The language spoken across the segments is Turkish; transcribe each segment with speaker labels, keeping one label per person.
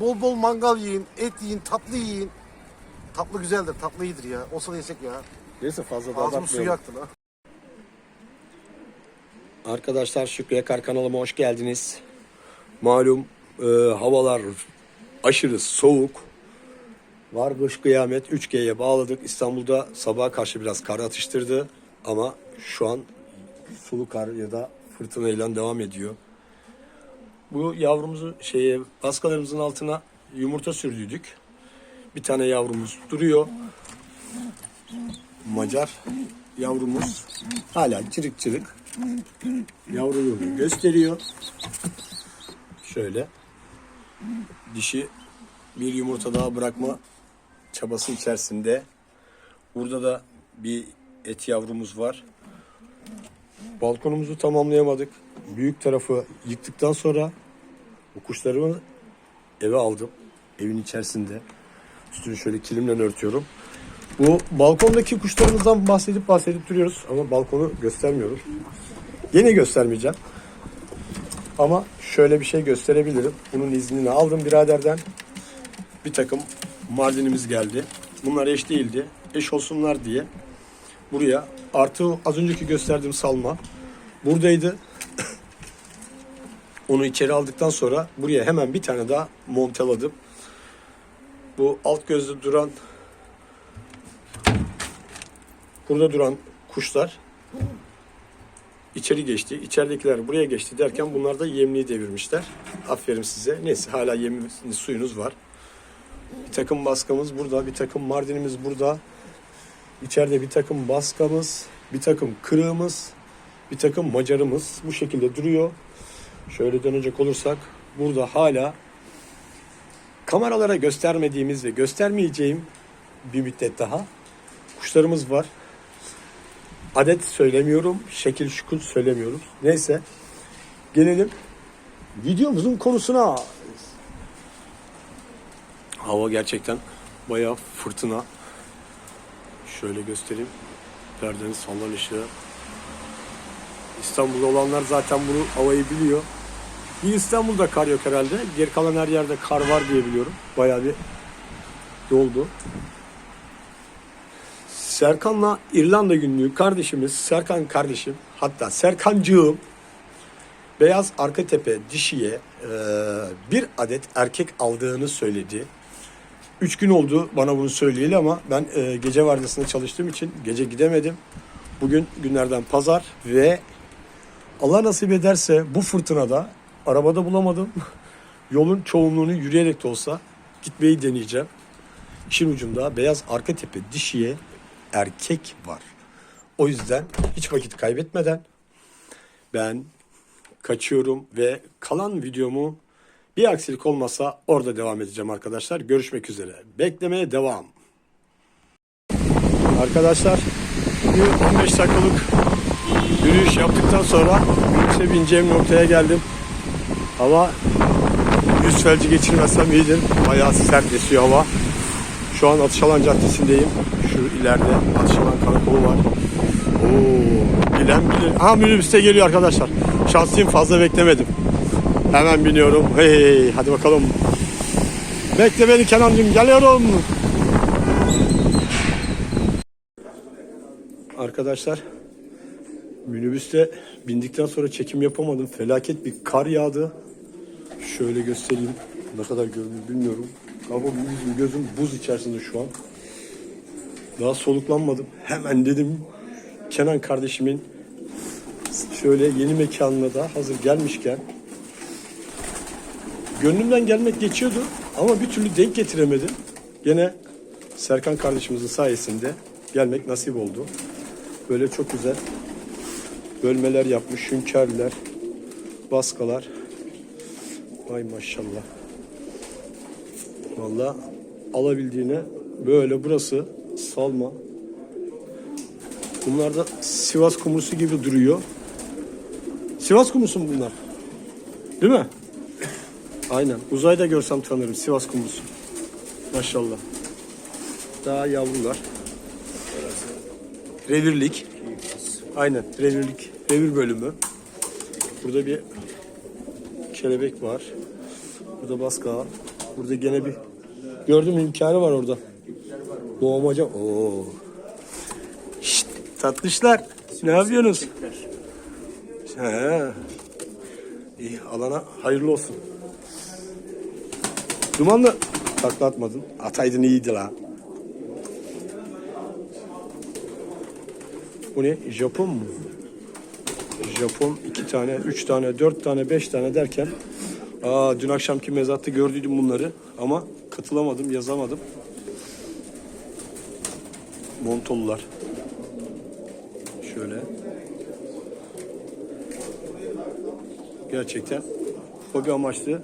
Speaker 1: Bol bol mangal yiyin, et yiyin, tatlı yiyin. Tatlı güzeldir, tatlı iyidir ya. Olsa da yesek ya.
Speaker 2: Neyse fazla da
Speaker 1: Ağzımın suyu yaktı lan.
Speaker 2: Arkadaşlar Şükrü Yakar kanalıma hoş geldiniz. Malum e, havalar aşırı soğuk. Var kış kıyamet 3G'ye bağladık. İstanbul'da sabaha karşı biraz kar atıştırdı. Ama şu an sulu kar ya da fırtınayla devam ediyor. Bu yavrumuzu şeye baskalarımızın altına yumurta sürdüydük. Bir tane yavrumuz duruyor. Macar yavrumuz hala çırık çırık yavruluğunu gösteriyor. Şöyle. Dişi bir yumurta daha bırakma çabası içerisinde. Burada da bir et yavrumuz var. Balkonumuzu tamamlayamadık. Büyük tarafı yıktıktan sonra bu kuşlarımı eve aldım. Evin içerisinde. Üstünü şöyle kilimle örtüyorum. Bu balkondaki kuşlarımızdan bahsedip bahsedip duruyoruz ama balkonu göstermiyoruz. Yine göstermeyeceğim. Ama şöyle bir şey gösterebilirim. Bunun iznini aldım biraderden. Bir takım mardinimiz geldi. Bunlar eş değildi. Eş olsunlar diye. Buraya artı az önceki gösterdiğim salma buradaydı. Onu içeri aldıktan sonra buraya hemen bir tane daha monteladım. Bu alt gözlü duran burada duran kuşlar içeri geçti. İçeridekiler buraya geçti derken bunlar da yemliği devirmişler. Aferin size. Neyse hala yeminiz, suyunuz var. Bir takım baskamız burada, bir takım mardinimiz burada. İçeride bir takım baskamız, bir takım kırığımız, bir takım macarımız bu şekilde duruyor. Şöyle dönecek olursak burada hala kameralara göstermediğimiz ve göstermeyeceğim bir müddet daha kuşlarımız var. Adet söylemiyorum, şekil şukul söylemiyoruz. Neyse gelelim videomuzun konusuna. Hava gerçekten bayağı fırtına. Şöyle göstereyim. Perdenin sallan. İstanbul'da olanlar zaten bunu havayı biliyor. Bir İstanbul'da kar yok herhalde. Geri kalan her yerde kar var diye biliyorum. Bayağı bir doldu. Serkan'la İrlanda günlüğü kardeşimiz Serkan kardeşim hatta Serkancığım beyaz arka tepe dişiye e, bir adet erkek aldığını söyledi. Üç gün oldu bana bunu söyleyeli ama ben e, gece vardiyasında çalıştığım için gece gidemedim. Bugün günlerden pazar ve Allah nasip ederse bu fırtınada arabada bulamadım. Yolun çoğunluğunu yürüyerek de olsa gitmeyi deneyeceğim. İşin ucunda beyaz arka tepe dişiye erkek var. O yüzden hiç vakit kaybetmeden ben kaçıyorum ve kalan videomu bir aksilik olmasa orada devam edeceğim arkadaşlar. Görüşmek üzere. Beklemeye devam. Arkadaşlar bir 15 dakikalık yürüyüş yaptıktan sonra yürüyüşe bineceğim noktaya geldim. Hava yüz felci geçirmezsem iyidir. Bayağı sert esiyor hava. Şu an Atışalan Caddesi'ndeyim. Şu ileride Atışalan Karakolu var. Oo, bilen bilir. Aha minibüste geliyor arkadaşlar. Şanslıyım fazla beklemedim. Hemen biniyorum. Hey hadi bakalım. Bekle beni Kenancığım geliyorum. Arkadaşlar minibüste bindikten sonra çekim yapamadım. Felaket bir kar yağdı. Şöyle göstereyim. Ne kadar görünür bilmiyorum. Ama yüzüm gözüm buz içerisinde şu an. Daha soluklanmadım. Hemen dedim Kenan kardeşimin şöyle yeni mekanına da hazır gelmişken gönlümden gelmek geçiyordu ama bir türlü denk getiremedim. Gene Serkan kardeşimizin sayesinde gelmek nasip oldu. Böyle çok güzel bölmeler yapmış, hünkârlar, baskalar. Ay maşallah. Vallahi alabildiğine böyle burası salma. Bunlar da Sivas kumrusu gibi duruyor. Sivas kumrusu mu bunlar? Değil mi? Aynen. Uzayda görsem tanırım Sivas kumrusu. Maşallah. Daha yavrular. Revirlik. Aynen revirlik. Revir bölümü. Burada bir kelebek var. Burada baska. Burada gene bir gördüm imkanı var orada. Doğmaca. Oo. Şşt, tatlışlar. Ne yapıyorsunuz? He. İyi alana hayırlı olsun. Dumanlı takla atmadın. Ataydın iyiydi la. Bu ne? Japon mu? Japon iki tane, üç tane, dört tane, beş tane derken aa, dün akşamki mezatta gördüydüm bunları ama katılamadım, yazamadım. Montolular. Şöyle. Gerçekten hobi amaçlı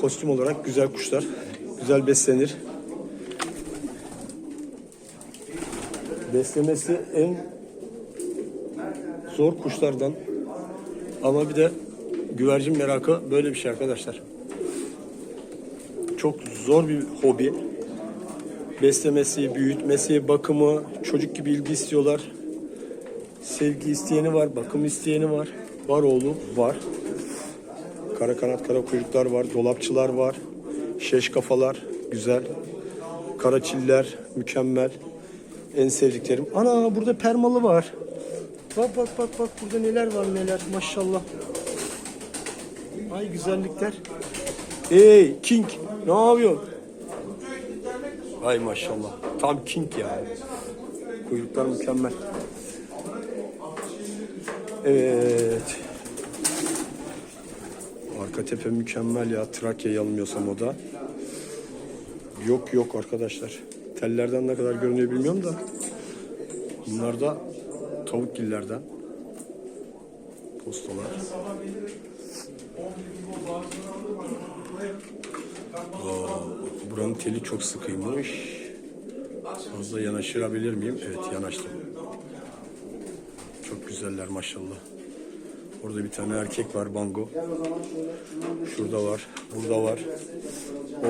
Speaker 2: kostüm olarak güzel kuşlar. Güzel beslenir. Beslemesi en zor kuşlardan. Ama bir de güvercin merakı böyle bir şey arkadaşlar. Çok zor bir hobi. Beslemesi, büyütmesi, bakımı, çocuk gibi ilgi istiyorlar. Sevgi isteyeni var, bakım isteyeni var. Var oğlu, var. Kara kanat, kara kuyruklar var, dolapçılar var. Şeş kafalar, güzel. Kara çiller, mükemmel. En sevdiklerim. Ana burada permalı var. Bak bak bak bak burada neler var neler maşallah. Ay güzellikler. Ey King ne yapıyorsun? Ay maşallah. Tam King ya. Kuyruklar mükemmel. Evet. Arka tepe mükemmel ya. Trakya yanılmıyorsam o da. Yok yok arkadaşlar. Tellerden ne kadar görünüyor bilmiyorum da. Bunlar da tavuk gillerden. Postalar. Aa, buranın teli çok sıkıymış. Fazla yanaşırabilir miyim? Evet yanaştım. Çok güzeller maşallah. Orada bir tane erkek var bango. Şurada var, burada var,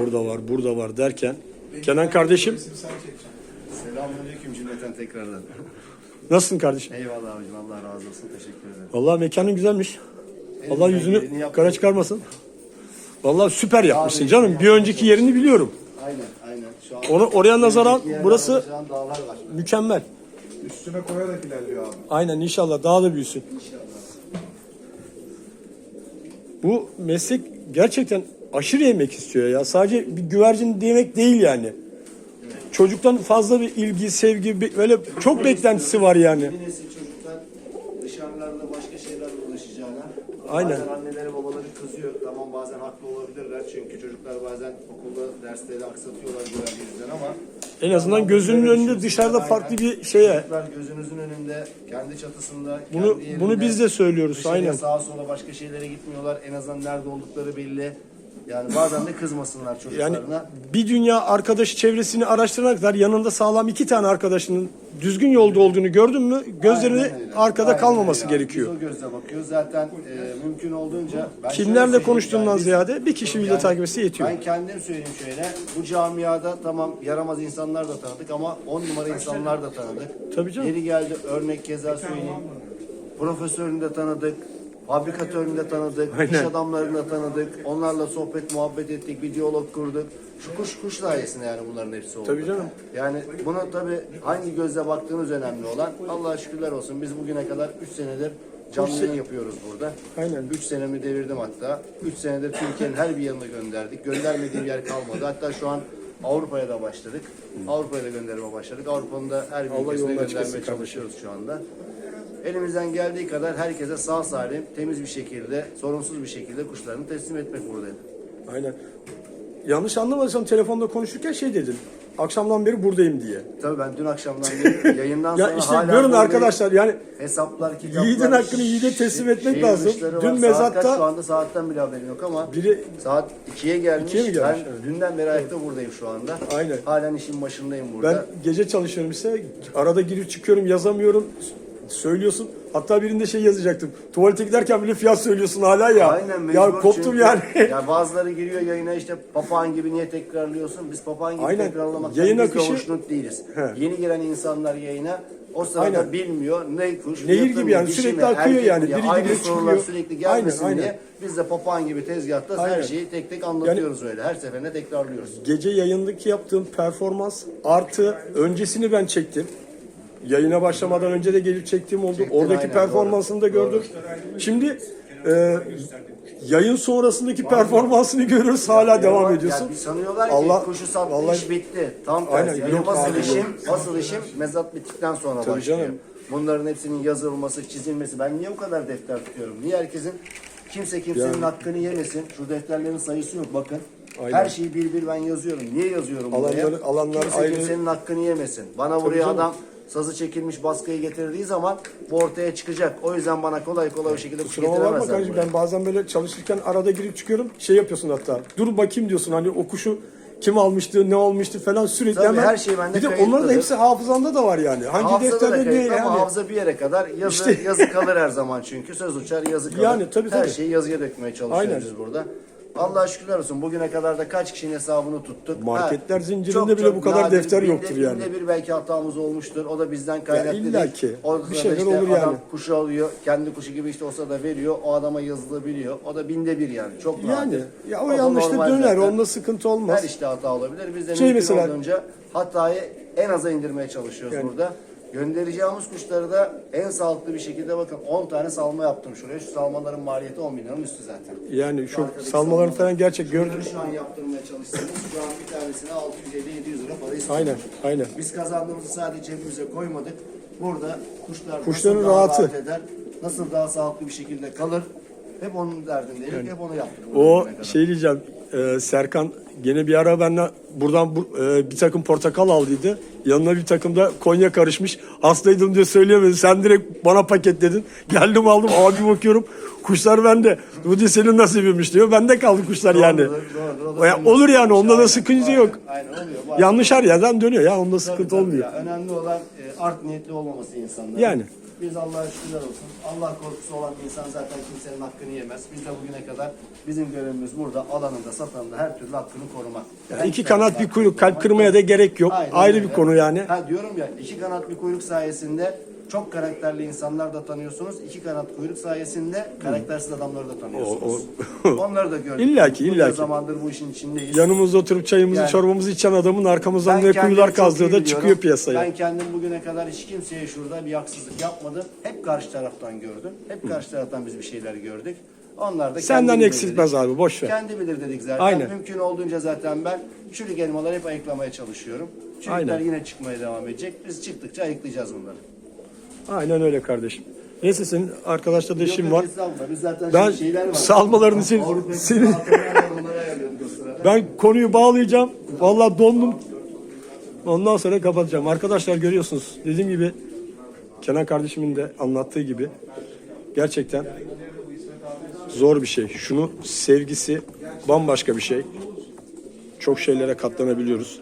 Speaker 2: orada var, burada var derken Kenan kardeşim
Speaker 3: Selamünaleyküm cümleten tekrardan.
Speaker 2: nasılsın kardeşim?
Speaker 3: Eyvallah abicim Allah razı olsun teşekkür ederim.
Speaker 2: Vallahi mekanın güzelmiş. Allah
Speaker 3: Elimden
Speaker 2: yüzünü
Speaker 3: geleni yaptım.
Speaker 2: kara çıkarmasın. Vallahi süper yapmışsın
Speaker 3: Abi,
Speaker 2: canım. Bir önceki yerini biliyorum.
Speaker 3: Aynen aynen. Şu an
Speaker 2: Onu oraya nazaran
Speaker 3: Önceki
Speaker 2: burası
Speaker 3: dağlar var.
Speaker 2: mükemmel.
Speaker 4: Üstüne koyarak ilerliyor abi.
Speaker 2: Aynen inşallah daha da büyüsün. Bu meslek gerçekten aşırı emek istiyor ya. Sadece bir güvercin demek değil yani. Çocuktan fazla bir ilgi, sevgi, bir- böyle çok beklentisi var yani.
Speaker 3: Nesil çocuklar dışarılarda başka şeylerle uğraşacağına
Speaker 2: Aynen.
Speaker 3: bazen anneleri babaları kızıyor. Tamam bazen haklı olabilirler çünkü çocuklar bazen okulda dersleri aksatıyorlar güvenliği yüzünden ama
Speaker 2: En azından gözünün önünde dışarıda farklı bir şeye.
Speaker 3: çocuklar gözünüzün önünde kendi çatısında
Speaker 2: Bunu
Speaker 3: kendi yerinde,
Speaker 2: bunu biz de söylüyoruz
Speaker 3: dışarıya
Speaker 2: aynen.
Speaker 3: sağa sola başka şeylere gitmiyorlar. En azından nerede oldukları belli. Yani bazen de kızmasınlar
Speaker 2: Yani
Speaker 3: çocuklarına.
Speaker 2: bir dünya arkadaşı çevresini araştırana kadar yanında sağlam iki tane arkadaşının düzgün yolda olduğunu gördün mü gözlerini
Speaker 3: Aynen öyle.
Speaker 2: arkada
Speaker 3: Aynen
Speaker 2: kalmaması
Speaker 3: öyle abi.
Speaker 2: gerekiyor.
Speaker 3: Biz o gözle bakıyoruz. Zaten e, mümkün olduğunca ben şöyle
Speaker 2: Kimlerle
Speaker 3: söyleyeyim,
Speaker 2: konuştuğundan
Speaker 3: yani biz-
Speaker 2: ziyade bir kişi video
Speaker 3: yani
Speaker 2: takip etse yetiyor.
Speaker 3: Ben kendim söyleyeyim şöyle. Bu camiada tamam yaramaz insanlar da tanıdık ama on numara insanlar da tanıdık.
Speaker 2: Tabii canım.
Speaker 3: Yeri geldi örnek keza söyleyeyim. Profesörünü de tanıdık. Fabrikatörünü de tanıdık. iş
Speaker 2: Aynen.
Speaker 3: adamlarını da tanıdık. Onlarla sohbet muhabbet ettik. Bir diyalog kurduk. Şu kuş kuş sayesinde yani bunların hepsi oldu.
Speaker 2: Tabii canım.
Speaker 3: Yani buna tabii hangi gözle baktığınız önemli olan. Allah'a şükürler olsun biz bugüne kadar 3 senedir canlı yayın yapıyoruz burada.
Speaker 2: Aynen.
Speaker 3: 3 senemi devirdim hatta. 3 senedir Türkiye'nin her bir yanına gönderdik. Göndermediğim yer kalmadı. Hatta şu an Avrupa'ya da başladık. Avrupa'ya da gönderime başladık. Avrupa'nın da her bir
Speaker 2: Allah
Speaker 3: ülkesine göndermeye çalışıyoruz şu anda. Elimizden geldiği kadar herkese sağ salim, temiz bir şekilde, sorunsuz bir şekilde kuşlarını teslim etmek buradayım.
Speaker 2: Aynen. yanlış anlamadıysam telefonda konuşurken şey dedin. Akşamdan beri buradayım diye.
Speaker 3: Tabii ben dün akşamdan beri yayından sonra
Speaker 2: Ya işte
Speaker 3: hala
Speaker 2: görün
Speaker 3: buradayım.
Speaker 2: arkadaşlar yani
Speaker 3: Hesaplar, kitaplar.
Speaker 2: Yiğidin hakkını yiğide teslim etmek
Speaker 3: şehir
Speaker 2: lazım.
Speaker 3: dışları var.
Speaker 2: Dün
Speaker 3: Saat
Speaker 2: mezatta-
Speaker 3: kaç? şu anda saatten bile haberim yok ama
Speaker 2: Biri-
Speaker 3: saat 2'ye gelmiş.
Speaker 2: İkiye mi gelmiş?
Speaker 3: Ben
Speaker 2: Evet.
Speaker 3: dünden beri ayakta buradayım şu anda.
Speaker 2: Aynen.
Speaker 3: Halen işin başındayım
Speaker 2: ben
Speaker 3: burada.
Speaker 2: gece çalışıyorum işte arada girip çıkıyorum yazamıyorum söylüyorsun. Hatta birinde şey yazacaktım. Tuvalete giderken bile fiyat söylüyorsun hala ya.
Speaker 3: Aynen mecbur
Speaker 2: ya koptum
Speaker 3: çünkü
Speaker 2: yani.
Speaker 3: ya bazıları giriyor yayına işte papağan gibi niye tekrarlıyorsun? Biz papağan gibi
Speaker 2: Aynen.
Speaker 3: tekrarlamaktan
Speaker 2: Yayın
Speaker 3: biz de
Speaker 2: akışı-
Speaker 3: hoşnut değiliz.
Speaker 2: He.
Speaker 3: Yeni giren insanlar yayına o sırada
Speaker 2: Aynen.
Speaker 3: bilmiyor ne kuş,
Speaker 2: Nehir gibi yani,
Speaker 3: dişi
Speaker 2: sürekli akıyor yani. Biri
Speaker 3: aynı
Speaker 2: giriyor,
Speaker 3: sorular
Speaker 2: çıkıyor.
Speaker 3: sürekli gelmesin
Speaker 2: Aynen,
Speaker 3: diye
Speaker 2: aynen.
Speaker 3: biz de papağan gibi tezgahta her
Speaker 2: Aynen.
Speaker 3: şeyi tek tek anlatıyoruz öyle. Her seferinde tekrarlıyoruz.
Speaker 2: Gece yayındaki yaptığım performans artı öncesini ben çektim. Yayına başlamadan önce de gelip çektiğim oldu.
Speaker 3: Çektin,
Speaker 2: Oradaki
Speaker 3: aynen,
Speaker 2: performansını da
Speaker 3: doğru,
Speaker 2: gördüm. Şimdi e, yayın sonrasındaki performansını görürüz hala devam
Speaker 3: Ya
Speaker 2: ediyorsun.
Speaker 3: bir sanıyorlar ki
Speaker 2: Allah-
Speaker 3: kuşu sattı
Speaker 2: vallahi-
Speaker 3: iş bitti. Tam
Speaker 2: Aynen,
Speaker 3: tersi.
Speaker 2: Yok
Speaker 3: asıl
Speaker 2: abi,
Speaker 3: işim,
Speaker 2: yok.
Speaker 3: asıl işim mezat bittikten sonra
Speaker 2: Tabii
Speaker 3: başlıyor.
Speaker 2: canım.
Speaker 3: Bunların hepsinin yazılması, çizilmesi. Ben niye bu kadar defter tutuyorum? Niye herkesin kimse kimsenin
Speaker 2: Yani-
Speaker 3: hakkını yemesin? Şu defterlerin sayısı yok bakın.
Speaker 2: Aynen.
Speaker 3: Her şeyi bir bir ben yazıyorum. Niye yazıyorum buraya?
Speaker 2: Alanları- alanlar
Speaker 3: kimse
Speaker 2: ayrı-
Speaker 3: kimsenin hakkını yemesin. Bana buraya
Speaker 2: canım.
Speaker 3: adam sazı çekilmiş baskıyı getirdiği zaman bu ortaya çıkacak. O yüzden bana kolay kolay o şekilde kuş
Speaker 2: Kusura bakma
Speaker 3: getiremezler
Speaker 2: kardeşim
Speaker 3: buraya.
Speaker 2: ben bazen böyle çalışırken arada girip çıkıyorum şey yapıyorsun hatta dur bakayım diyorsun hani o kuşu kim almıştı ne olmuştu falan sürekli
Speaker 3: Tabii,
Speaker 2: hemen.
Speaker 3: her şey bende
Speaker 2: bir de onların
Speaker 3: kayıtlıdır.
Speaker 2: da hepsi hafızanda da var yani. Hangi
Speaker 3: Hafızada da
Speaker 2: defterde ne
Speaker 3: kayıtlı ama
Speaker 2: yani.
Speaker 3: hafıza bir yere kadar yazı,
Speaker 2: İşte-
Speaker 3: yazı kalır her zaman çünkü. Söz uçar yazı kalır.
Speaker 2: Yani, tabii,
Speaker 3: Her
Speaker 2: tabii.
Speaker 3: şeyi yazıya dökmeye çalışıyoruz
Speaker 2: Aynen.
Speaker 3: biz burada. Allah'a şükürler olsun. Bugüne kadar da kaç kişinin hesabını tuttuk.
Speaker 2: Marketler zincirinde bile bu kadar
Speaker 3: nadir,
Speaker 2: defter
Speaker 3: binde-
Speaker 2: yoktur yani.
Speaker 3: Binde bir belki hatamız olmuştur. O da bizden kaynaklı
Speaker 2: illa
Speaker 3: değil.
Speaker 2: ki.
Speaker 3: O
Speaker 2: Bir
Speaker 3: sırada
Speaker 2: şeyler
Speaker 3: işte
Speaker 2: olur
Speaker 3: adam
Speaker 2: yani.
Speaker 3: kuşu alıyor. Kendi kuşu gibi işte olsa da veriyor. O adama yazılı biliyor. O da binde bir yani. Çok
Speaker 2: Yani
Speaker 3: nadir.
Speaker 2: ya o
Speaker 3: da
Speaker 2: yanlışta
Speaker 3: normal
Speaker 2: döner
Speaker 3: zaten.
Speaker 2: onda sıkıntı olmaz.
Speaker 3: Her işte hata olabilir. Biz de
Speaker 2: Şey
Speaker 3: mümkün
Speaker 2: mesela-
Speaker 3: olduğunca hatayı en aza indirmeye çalışıyoruz
Speaker 2: Yani-
Speaker 3: burada. Göndereceğimiz kuşları da en sağlıklı bir şekilde bakın 10 tane salma yaptım şuraya. Şu salmaların maliyeti 10 milyonun üstü zaten.
Speaker 2: Yani şu
Speaker 3: Arkadaki
Speaker 2: salmaların falan gerçek gördüm.
Speaker 3: Şunları şu an yaptırmaya çalışsanız şu an bir tanesine 650-700 lira para istiyor.
Speaker 2: Aynen aynen.
Speaker 3: Biz kazandığımızı sadece cebimize koymadık. Burada kuşlar
Speaker 2: Kuşların
Speaker 3: nasıl daha
Speaker 2: rahatı.
Speaker 3: rahat eder, nasıl daha sağlıklı bir şekilde kalır. Hep onun derdindeydik, hep onu yaptık.
Speaker 2: O
Speaker 3: kadar.
Speaker 2: şey diyeceğim e, Serkan gene bir ara benimle buradan bu, e, bir takım portakal aldıydı. Yanına bir takım da Konya karışmış. Hastaydım diye söyleyemedi. Sen direkt bana paketledin. Geldim aldım abi bakıyorum. Kuşlar bende. Bu diye senin nasibiymiş diyor. Bende kaldı kuşlar yani.
Speaker 3: Doğrudur, doğrudur. O da
Speaker 2: O ya, olur yani onda da sıkıntı yok.
Speaker 3: Aynen oluyor.
Speaker 2: Yanlış her yerden dönüyor ya onda sıkıntı
Speaker 3: tabii
Speaker 2: olmuyor.
Speaker 3: ya. Önemli olan e, art niyetli olmaması insanların.
Speaker 2: Yani.
Speaker 3: Biz Allah'a şükürler olsun. Allah korkusu olan insan zaten kimsenin hakkını yemez. Biz de bugüne kadar bizim görevimiz burada alanında, satanında her türlü hakkını korumak.
Speaker 2: Yani
Speaker 3: Her
Speaker 2: iki
Speaker 3: tarafın
Speaker 2: kanat bir kuyruk kalp kırmaya da gerek yok.
Speaker 3: Aynen
Speaker 2: Ayrı
Speaker 3: öyle.
Speaker 2: bir konu yani.
Speaker 3: Ha diyorum ya iki kanat bir kuyruk sayesinde çok karakterli insanlar da tanıyorsunuz. İki kanat kuyruk sayesinde karaktersiz adamları da tanıyorsunuz.
Speaker 2: O-
Speaker 3: Onları da gördük.
Speaker 2: İlla ki,
Speaker 3: Bunca
Speaker 2: illa ki.
Speaker 3: zamandır bu işin içindeyiz.
Speaker 2: Yanımızda oturup çayımızı
Speaker 3: Yani-
Speaker 2: çorbamızı içen adamın arkamızdan ne kuyular
Speaker 3: çok
Speaker 2: kazdığı
Speaker 3: iyi
Speaker 2: da
Speaker 3: biliyorum.
Speaker 2: çıkıyor piyasaya.
Speaker 3: Ben kendim bugüne kadar hiç kimseye şurada bir haksızlık yapmadım. Hep karşı taraftan gördüm. Hep karşı taraftan biz bir şeyler gördük. Onlar da
Speaker 2: Senden
Speaker 3: kendi bilir
Speaker 2: eksiltmez
Speaker 3: dedik.
Speaker 2: abi boş ver.
Speaker 3: Kendi bilir dedik zaten.
Speaker 2: Aynen.
Speaker 3: Mümkün olduğunca zaten ben çürük elmaları hep ayıklamaya çalışıyorum. Çürükler
Speaker 2: Aynen.
Speaker 3: yine çıkmaya devam edecek. Biz çıktıkça ayıklayacağız bunları.
Speaker 2: Aynen öyle kardeşim. Neyse senin arkadaşla da işim var.
Speaker 3: estağfurullah. Biz zaten
Speaker 2: Ben
Speaker 3: şeyler var.
Speaker 2: salmaların için
Speaker 3: Avrupa
Speaker 2: senin-
Speaker 3: altınlar var, onları ayarlıyorduk o sırada.
Speaker 2: Ben konuyu bağlayacağım. Vallahi dondum. Ondan sonra kapatacağım. Arkadaşlar görüyorsunuz. Dediğim gibi Kenan kardeşimin de anlattığı gibi gerçekten zor bir şey. Şunu sevgisi bambaşka bir şey. Çok şeylere katlanabiliyoruz.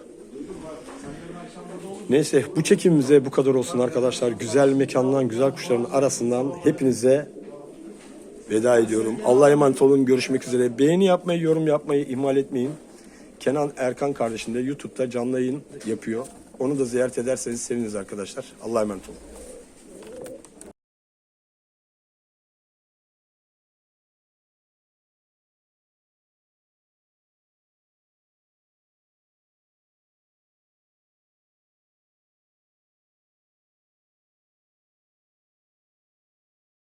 Speaker 2: Neyse bu çekimimize bu kadar olsun arkadaşlar. Güzel mekandan, güzel kuşların arasından hepinize veda ediyorum. Allah'a emanet olun. Görüşmek üzere. Beğeni yapmayı, yorum yapmayı ihmal etmeyin. Kenan Erkan kardeşim de YouTube'da canlı yayın yapıyor. Onu da ziyaret ederseniz seviniriz arkadaşlar. Allah'a emanet olun.